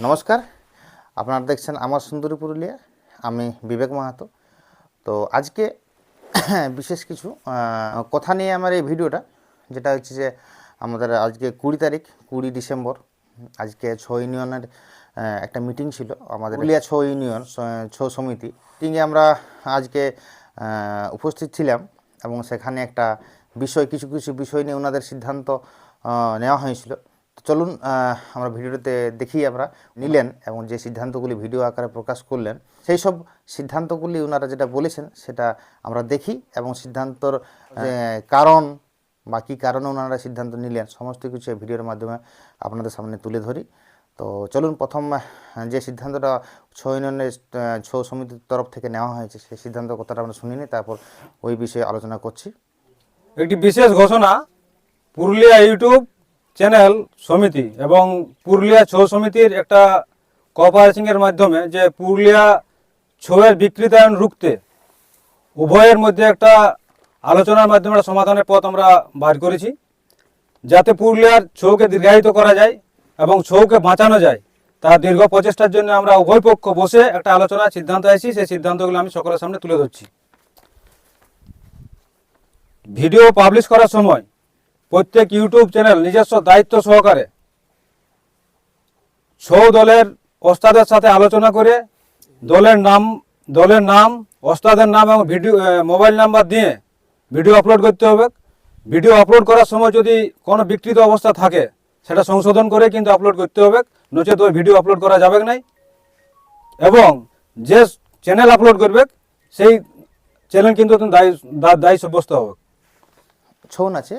নমস্কার। আপনারা দেখছেন আমার সুন্দরী পুরুলিয়া। আমি বিবেক মাহাতো। তো আজকে বিশেষ কিছু কথা নিয়ে আমার এই ভিডিওটা যেটা হচ্ছে যে আমাদের আজকে কুড়ি তারিখ কুড়ি ডিসেম্বর আজকে ছ ইউনিয়নের একটা মিটিং ছিল আমাদের পুরুলিয়া ছ ইউনিয়ন ছ- সমিতি। মিটিংয়ে আমরা আজকে উপস্থিত ছিলাম এবং সেখানে একটা বিষয় কিছু কিছু বিষয় নিয়ে ওনাদের সিদ্ধান্ত নেওয়া হয়েছিল। চলুন আমরা ভিডিওতে দেখি আমরা নিলেন এবং যে সিদ্ধান্তগুলি ভিডিও আকারে প্রকাশ করলেন, সেই সব সিদ্ধান্তগুলি ওনারা যেটা বলেছেন সেটা আমরা দেখি এবং সিদ্ধান্তর কারণ বা কী কারণে ওনারা সিদ্ধান্ত নিলেন সমস্ত কিছু ভিডিওর মাধ্যমে আপনাদের সামনে তুলে ধরি। তো চলুন, প্রথম যে সিদ্ধান্তটা ছ ইউনিয়নের ছ সমিতির তরফ থেকে নেওয়া হয়েছে, সেই সিদ্ধান্ত কথাটা আমরা শুনিনি, তারপর ওই বিষয়ে আলোচনা করছি। একটি বিশেষ ঘোষণা পুরুলিয়া ইউটিউব চ্যানেল সমিতি এবং পুরুলিয়া ছৌ সমিতির একটা কোঅপারেশনের মাধ্যমে যে পুরুলিয়া ছৌয়ের বিকৃতায়ন রুখতে উভয়ের মধ্যে একটা আলোচনার মাধ্যমে একটা সমাধানের পথ আমরা বার করেছি, যাতে পুরুলিয়ার ছৌকে দীর্ঘায়িত করা যায় এবং ছৌকে বাঁচানো যায়, তার দীর্ঘ প্রচেষ্টার জন্য আমরা উভয় পক্ষ বসে একটা আলোচনার সিদ্ধান্ত আছি সেই সিদ্ধান্তগুলো আমি সকলের সামনে তুলে ধরছি। ভিডিও পাবলিশ করার সময় প্রত্যেক ইউটিউব চ্যানেল নিজস্ব দায়িত্ব সহকারে ছৌ দলের ওস্তাদের সাথে আলোচনা করে দলের নাম দলের নাম, ওস্তাদের নাম এবং ভিডিও মোবাইল নাম্বার দিয়ে ভিডিও আপলোড করতে হবে। ভিডিও আপলোড করার সময় যদি কোনো বিকৃত অবস্থা থাকে, সেটা সংশোধন করে কিন্তু আপলোড করতে হবে। নচেত ওই ভিডিও আপলোড করা যাবে নাই। এবং যে চ্যানেল আপলোড করবে, সেই চ্যানেল কিন্তু দায়ী দায়ী সাব্যস্ত হবে। ছৌ নাচে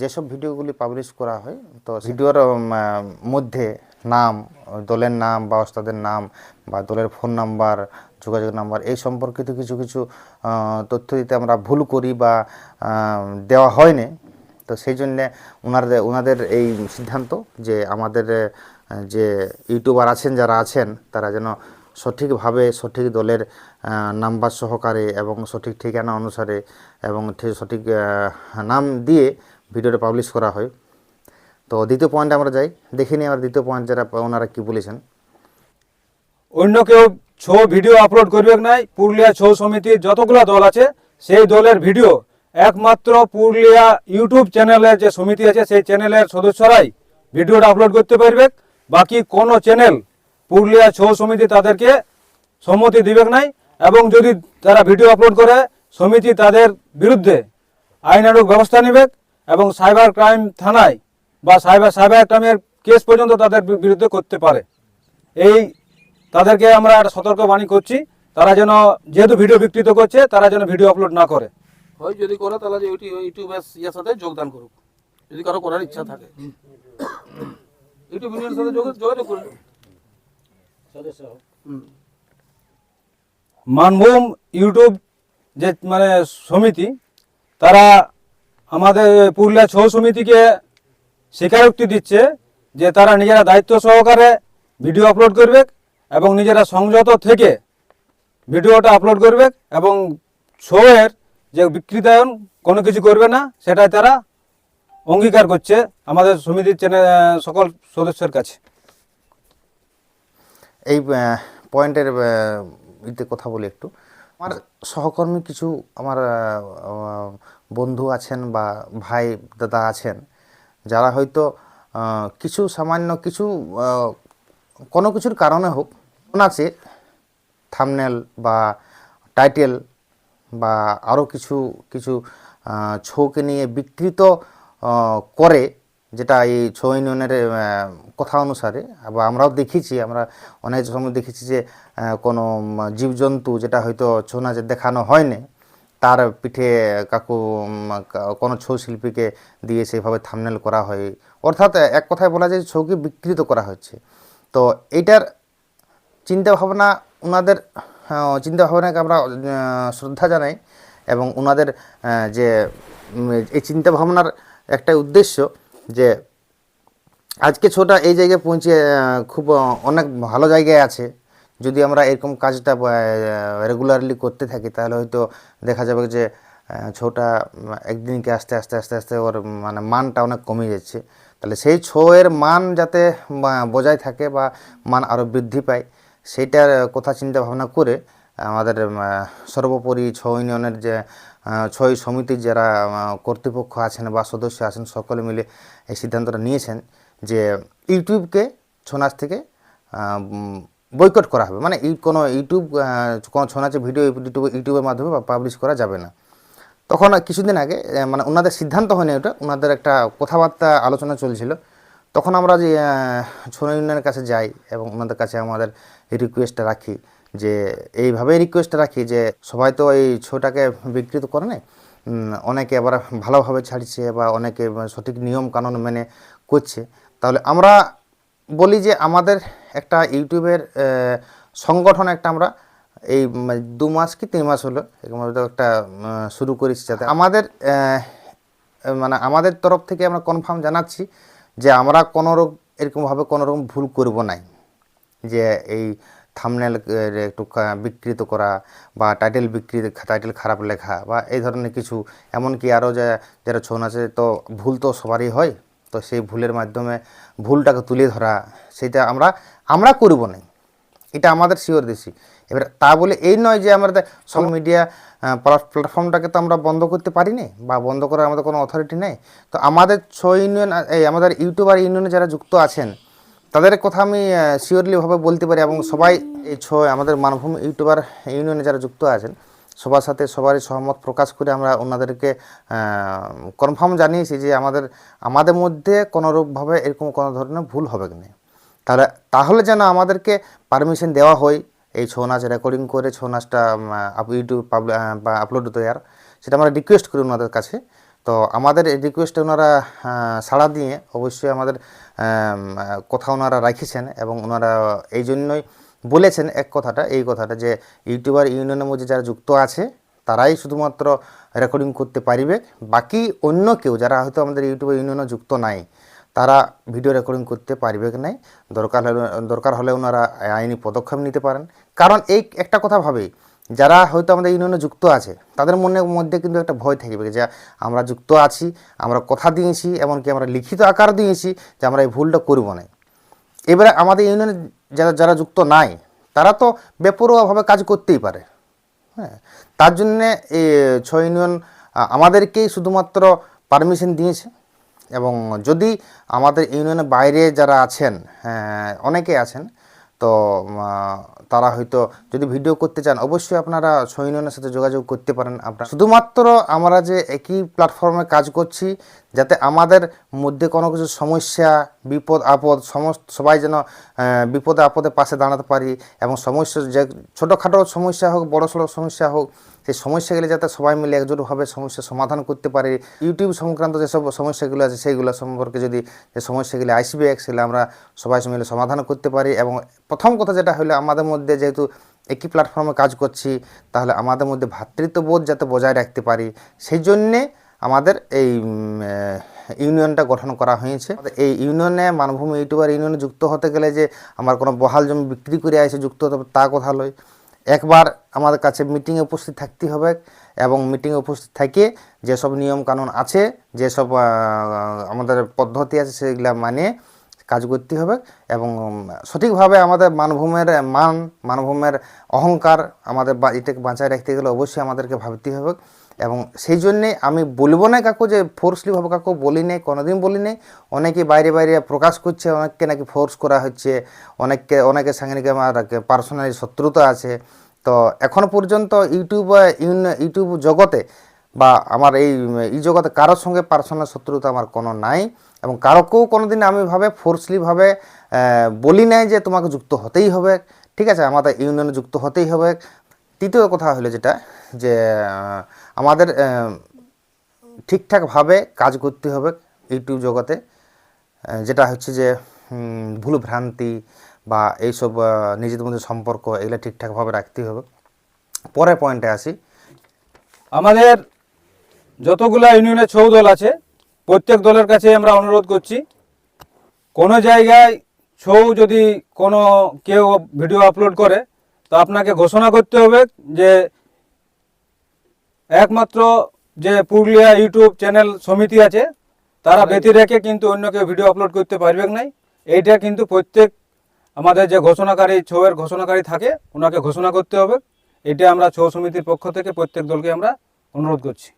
যেসব ভিডিওগুলি পাবলিশ করা হয়, তো ভিডিওর মধ্যে নাম, দলের নাম বা ওস্তাদের নাম বা দলের ফোন নাম্বার যোগাযোগ নাম্বার এই সম্পর্কিত কিছু কিছু তথ্য দিতে আমরা ভুল করি বা দেওয়া হয়নি। তো সেই জন্যে ওনাদের ওনাদের এই সিদ্ধান্ত যে আমাদের যে ইউটিউবার আছেন, যারা আছেন, তারা যেন সঠিকভাবে সঠিক দলের নাম্বার সহকারে এবং সঠিক ঠিকানা অনুসারে এবং ঠিক সঠিক নাম দিয়ে ভিডিওটা পাবলিশ করা হয়। তো দ্বিতীয় পয়েন্টে আমরা যাই। দেখে নিই আমার দ্বিতীয় পয়েন্ট যারা, ওনারা কী বলেছেন। অন্য কেউ ছৌ ভিডিও আপলোড করবে নাই? পুরুলিয়া ছৌ সমিতির যতগুলো দল আছে, সেই দলের ভিডিও একমাত্র পুরুলিয়া ইউটিউব চ্যানেলের যে সমিতি আছে, সেই চ্যানেলের সদস্যরাই ভিডিওটা আপলোড করতে পারবে। বাকি কোনো চ্যানেল পুরুলিয়া ছৌ সমিতি তাদেরকে সম্মতি দিবে নাই এবং যদি তারা ভিডিও আপলোড করে সমিতি তাদের বিরুদ্ধে আইনানুগ ব্যবস্থা নেবে এবং সাইবার ক্রাইম থানায় বা সাইবার সাইবার ক্রাইমের কেস পর্যন্ত তাদের বিরুদ্ধে করতে পারে। এই তাদেরকে আমরা একটা সতর্কবাণী করছি তারা যেন যেহেতু ভিডিও বিকৃত করছে তারা যেন ভিডিও আপলোড না করে। হয় যদি করে তাহলে যে ইউটিউব ইউটিউবের ইয়ের সাথে যোগদান করুক। যদি কারও করার ইচ্ছা থাকে। ইউটিউব ইউনিয়নের সাথে যোগাযোগ করুন। মানভূম ইউটিউব যে মানে সমিতি, তারা আমাদের পুরুলিয়া ছৌ সমিতিকে স্বীকারোক্তি দিচ্ছে যে তারা নিজেরা দায়িত্ব সহকারে ভিডিও আপলোড করবে এবং নিজেরা সংযত থেকে ভিডিওটা আপলোড করবে এবং শোয়ের যে বিকৃতায়ন কোনো কিছু করবে না, সেটাই তারা অঙ্গীকার করছে আমাদের সমিতির চ্যানেল সকল সদস্যের কাছে। এই পয়েন্টের ইতে কথা বলি একটু। আমার সহকর্মী কিছু আমার বন্ধু আছেন বা ভাই, দাদা আছেন, যারা হয়তো কিছু সামান্য কিছু কোনো কিছুর কারণে হোক আছে থামনেল বা টাইটেল বা আরও কিছু কিছু ছৌকে নিয়ে বিকৃত করে যেটা এই ছৌ ইউনিয়নের কথা অনুসারে বা আমরাও দেখেছি আমরা অনেক সময় দেখেছি যে কোনো জীবজন্তু যেটা হয়তো ছৌ নাচে দেখানো হয়নি তার পিঠে কাকু কোনো ছৌ শিল্পীকে দিয়ে সেইভাবে থামনেল করা হয়। অর্থাৎ এক কথায় বলা যায় ছৌকে বিকৃত করা হচ্ছে। তো এইটার চিন্তা ভাবনা ওনাদের আহ, চিন্তা ভাবনাকে আমরা শ্রদ্ধা জানাই এবং ওনাদের যে এই চিন্তা ভাবনার একটা উদ্দেশ্য যে আজকে ছোটা এই জায়গায় পৌঁছে খুব অনেক ভালো জায়গায় আছে। যদি আমরা এরকম কাজটা রেগুলারলি করতে থাকি, তাহলে হয়তো দেখা যাবে যে ছৌটা একদিনকে আস্তে আস্তে আস্তে আস্তে ওর মানে মানটা অনেক কমে যাচ্ছে। তাহলে সেই ছৌয়ের মান যাতে বজায় থাকে বা মান আরও বৃদ্ধি পায় সেইটার কথা চিন্তা ভাবনা করে আমাদের সর্বোপরি ছৌ ইউনিয়নের যে আহ, ছৌ সমিতির যারা কর্তৃপক্ষ আছেন বা সদস্য আছেন সকলে মিলে এই সিদ্ধান্তটা নিয়েছেন যে ইউটিউবকে ছৌ নাচ থেকে বয়কট করা হবে। মানে এই কোনো ইউটিউব কোনো ছৌ ভিডিও ইউটিউব ইউটিউবের মাধ্যমে পাবলিশ করা যাবে না। তখন কিছুদিন আগে মানে ওনাদের সিদ্ধান্ত হয়নি ওটা ওনাদের একটা কথাবার্তা আলোচনা চলছিল। তখন আমরা যে ছৌ ইউনিয়নের কাছে যাই এবং ওনাদের কাছে আমাদের রিকোয়েস্টটা রাখি যে এইভাবে রিকোয়েস্টটা রাখি যে সবাই তো এই ছৌটাকে বিকৃত করে না অনেকে আবার ভালোভাবে ছাড়ছে বা অনেকে সঠিক নিয়ম কানুন মেনে করছে। তাহলে আমরা বলি যে আমাদের একটা ইউটিউবের সংগঠন একটা আমরা এই দু মাস কি তিন মাস হলো একটা শুরু করেছি যাতে আমাদের মানে আমাদের তরফ থেকে আমরা কনফার্ম জানাচ্ছি যে আমরা কোনো রকম এরকমভাবে কোনো রকম ভুল করব নাই। যে এই থামনেল একটু বিকৃত করা বা টাইটেল বিকৃত টাইটেল খারাপ লেখা বা এই ধরনের কিছু। এমনকি আরও যে, যারা ছৌ নাচে, তো ভুল তো সবারই হয়। তো সেই ভুলের মাধ্যমে ভুলটাকে তুলে ধরা, সেটা আমরা আমরা করব না এটা আমাদের শিওর দিছি এবার তা বলে এই নয় যে আমাদের সোশ্যাল মিডিয়া প্ল্যাটফর্মটাকে তো আমরা বন্ধ করতে পারি না বা বন্ধ করার আমাদের কোনো অথরিটি নেই। তো আমাদের ছৌ ইউনিয়ন এই আমাদের ইউটিউবার ইউনিয়নে যারা যুক্ত আছেন তাদের কথা আমি শিওরলিভাবে বলতে পারি এবং সবাই এই ছৌ, আমাদের মানভূমি ইউটিউবার ইউনিয়নে যারা যুক্ত আছেন, সবার সাথে সবারই সহমত প্রকাশ করে আমরা ওনাদেরকে কনফার্ম জানিয়েছি যে আমাদের আমাদের মধ্যে কোনোরূপভাবে এরকম কোনো ধরনের ভুল হবে কি না। তাহলে তাহলে যেন আমাদেরকে পারমিশন দেওয়া হয়, এই ছৌ নাচ রেকর্ডিং করে, ছৌ নাচটা ইউটিউব বা আপলোড দেওয়ার, সেটা আমরা রিকোয়েস্ট করি ওনাদের কাছে। তো আমাদের রিকোয়েস্টে ওনারা সাড়া দিয়ে অবশ্যই আমাদের কথা ওনারা রাখেছেন এবং ওনারা এই জন্যই বলেছেন এক কথাটা, এই কথাটা যে ইউটিউবার ইউনিয়নের মধ্যে যারা যুক্ত আছে, তারাই শুধুমাত্র রেকর্ডিং করতে পারিবে। বাকি অন্য কেউ যারা হয়তো আমাদের ইউটিউব ইউনিয়নে যুক্ত নাই, তারা ভিডিও রেকর্ডিং করতে পারবে নাই? দরকার হলে দরকার হলে ওনারা আইনি পদক্ষেপ নিতে পারেন। কারণ এই একটা কথা ভাবেই যারা হয়তো আমাদের ইউনিয়নে যুক্ত আছে তাদের মনের মধ্যে কিন্তু একটা ভয় থাকবে যে আমরা যুক্ত আছি আমরা কথা দিয়েছি এমনকি আমরা লিখিত আকার দিয়েছি যে আমরা এই ভুলটা করব না। এবারে আমাদের ইউনিয়নে যারা যারা যুক্ত নাই তারা তো বেপরোয়াভাবে কাজ করতেই পারে। হ্যাঁ তার জন্যে এই ছয় ইউনিয়ন আমাদেরকেই শুধুমাত্র পারমিশন দিয়েছে। এবং যদি আমাদের ইউনিয়নের বাইরে যারা আছেন হ্যাঁ, অনেকে আছেন তো তারা হয়তো যদি ভিডিও করতে চান, অবশ্যই আপনারা সৈন্যের সাথে যোগাযোগ করতে পারেন আপনারা। শুধুমাত্র আমরা যে একই প্ল্যাটফর্মে কাজ করছি যাতে আমাদের মধ্যে কোনো কিছু সমস্যা, বিপদ, আপদ, সমস্ত সবাই যেন বিপদে, আপদে পাশে দাঁড়াতে পারি এবং সমস্যা যে ছোটোখাটো সমস্যা হোক, বড় সড়ো সমস্যা হোক, সেই সমস্যাগুলি যাতে সবাই মিলে একজোটভাবে সমস্যা সমাধান করতে পারি। ইউটিউব সংক্রান্ত যেসব সমস্যাগুলো আছে, সেইগুলো সম্পর্কে যদি যে সমস্যাগুলি আসবে সেগুলো আমরা সবাই মিলে সমাধান করতে পারি এবং প্রথম কথা যেটা হলো, আমাদের মধ্যে যেহেতু একই প্ল্যাটফর্মে কাজ করছি, তাহলে আমাদের মধ্যে ভ্রাতৃত্ববোধ যাতে বজায় রাখতে পারি। সেই জন্যে আমাদের এই ইউনিয়নটা গঠন করা হয়েছে। এই ইউনিয়নে মানভূমি ইউটিউবার ইউনিয়নে যুক্ত হতে গেলে যে আমার কোনো বহাল জমি বিক্রি করে এসে যুক্ত হতে তা কথা লয় একবার আমাদের কাছে মিটিংয়ে উপস্থিত থাকতে হবে এবং মিটিংয়ে উপস্থিত থেকে যেসব নিয়ম কানুন আছে, যেসব আমাদের পদ্ধতি আছে সেগুলা মানে কাজ করতে হবে এবং সঠিকভাবে আমাদের মানভূমের মান মানভূমের অহংকার আমাদের এটাকে বাঁচায় রাখতে গেলে অবশ্যই আমাদেরকে ভাবতে হবে। এবং সেই জন্যে আমি বলব না কাকু যে ফোর্সলিভাবে কাকু বলি নাই কোনোদিন বলি নাই অনেকে বাইরে বাইরে প্রকাশ করছে, অনেককে নাকি ফোর্স করা হচ্ছে, অনেককে, অনেকের সঙ্গে নাকি আমার পার্সোনালি শত্রুতা আছে। তো এখন পর্যন্ত ইউটিউব ইউটিউব জগতে বা আমার এই এই জগতে কারোর সঙ্গে পার্সোনাল শত্রুতা আমার কোনো নাই এবং কারোকেও কোনোদিন আমি ভাবে ফোর্সলিভাবে বলি নাই যে তোমাকে যুক্ত হতেই হবে। ঠিক আছে, আমাদের ইউনিয়নে যুক্ত হতেই হবে। তৃতীয় কথা হলো যেটা, যে আমাদের ঠিকঠাকভাবে কাজ করতে হবে ইউটিউব জগতে যেটা হচ্ছে যে ভুল ভ্রান্তি বা এইসব নিজেদের মধ্যে সম্পর্ক এগুলো ঠিকঠাকভাবে রাখতে হবে। পরের পয়েন্টে আসি। আমাদের যতগুলা ইউনিয়নের ছৌ দল আছে, প্রত্যেক দলের কাছে আমরা অনুরোধ করছি, কোনো জায়গায় ছৌ যদি কোনো কেউ ভিডিও আপলোড করে, তো আপনাকে ঘোষণা করতে হবে যে একমাত্র যে পুরুলিয়া ইউটিউব চ্যানেল সমিতি আছে তারা ব্যতি রেখে কিন্তু অন্য কেউ ভিডিও আপলোড করতে পারবে নাই। এইটা কিন্তু প্রত্যেক আমাদের যে ঘোষণাকারী ছৌয়ের ঘোষণাকারী থাকে ওনাকে ঘোষণা করতে হবে। এটা আমরা ছৌ সমিতির পক্ষ থেকে প্রত্যেক দলকে আমরা অনুরোধ করছি।